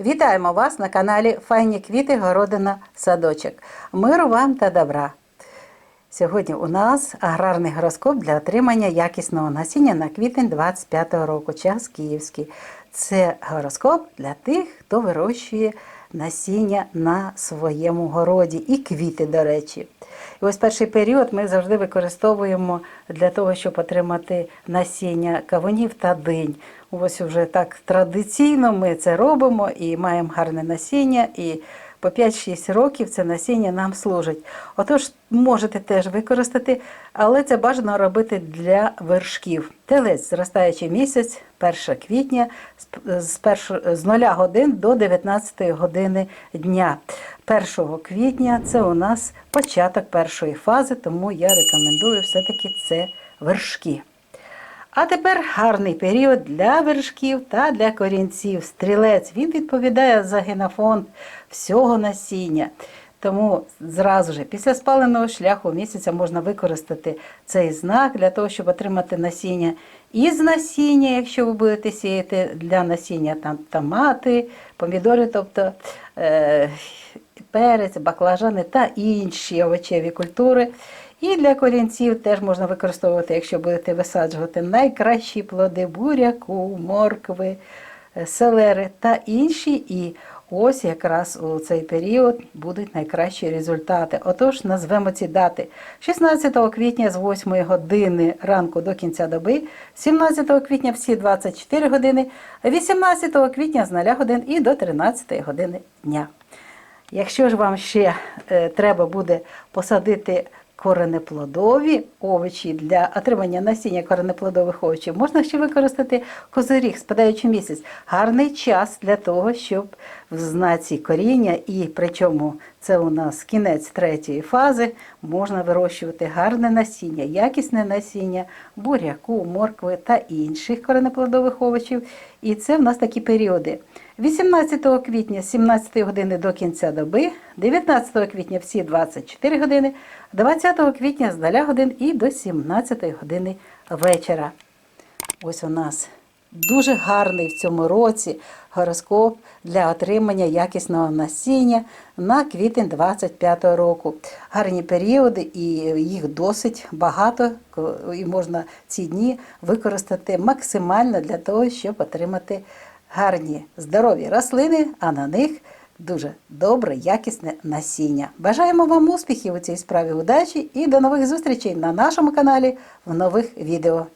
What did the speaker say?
Вітаємо вас на каналі Файні квіти, городина, садочок. Миру вам та добра. Сьогодні у нас аграрний гороскоп для отримання якісного насіння на квітень 25 року, час київський. Це гороскоп для тих, хто вирощує насіння на своєму городі і квіти, до речі. І ось перший період ми завжди використовуємо для того, щоб отримати насіння кавунів та динь. Ось вже так традиційно ми це робимо і маємо гарне насіння. І по 5-6 років це насіння нам служить. Отож, можете теж використати, але це бажано робити для вершків. Телець, зростаючий місяць, 1 квітня, з, з, з 0 годин до 19 години дня. 1 квітня це у нас початок першої фази, тому я рекомендую все-таки це вершки. А тепер гарний період для вершків та для корінців. Стрілець він відповідає за генофонд всього насіння. Тому зразу ж після спаленого шляху місяця можна використати цей знак для того, щоб отримати насіння із насіння, якщо ви будете сіяти для насіння там томати, помідори, тобто е, перець, баклажани та інші овочеві культури. І для корінців теж можна використовувати, якщо будете висаджувати найкращі плоди буряку, моркви, е, селери та інші. І ось якраз у цей період будуть найкращі результати. Отож, назвемо ці дати: 16 квітня з 8 години ранку до кінця доби, 17 квітня всі 24 години, 18 квітня з 0 годин і до 13 години дня. Якщо ж вам ще е, треба буде посадити коренеплодові овочі для отримання насіння коренеплодових овочів, можна ще використати козиріг, спадаючий місяць. Гарний час для того, щоб в знаці коріння, і причому це у нас кінець третьої фази, можна вирощувати гарне насіння, якісне насіння, буряку, моркви та інших коренеплодових овочів. І це в нас такі періоди. 18 квітня з 17 години до кінця доби, 19 квітня всі 24 години, 20 квітня з 0 годин і до 17 години вечора. Ось у нас дуже гарний в цьому році гороскоп для отримання якісного насіння на квітень 25 року. Гарні періоди, і їх досить багато, і можна ці дні використати максимально для того, щоб отримати гарні здорові рослини, а на них дуже добре, якісне насіння. Бажаємо вам успіхів у цій справі удачі і до нових зустрічей на нашому каналі в нових відео.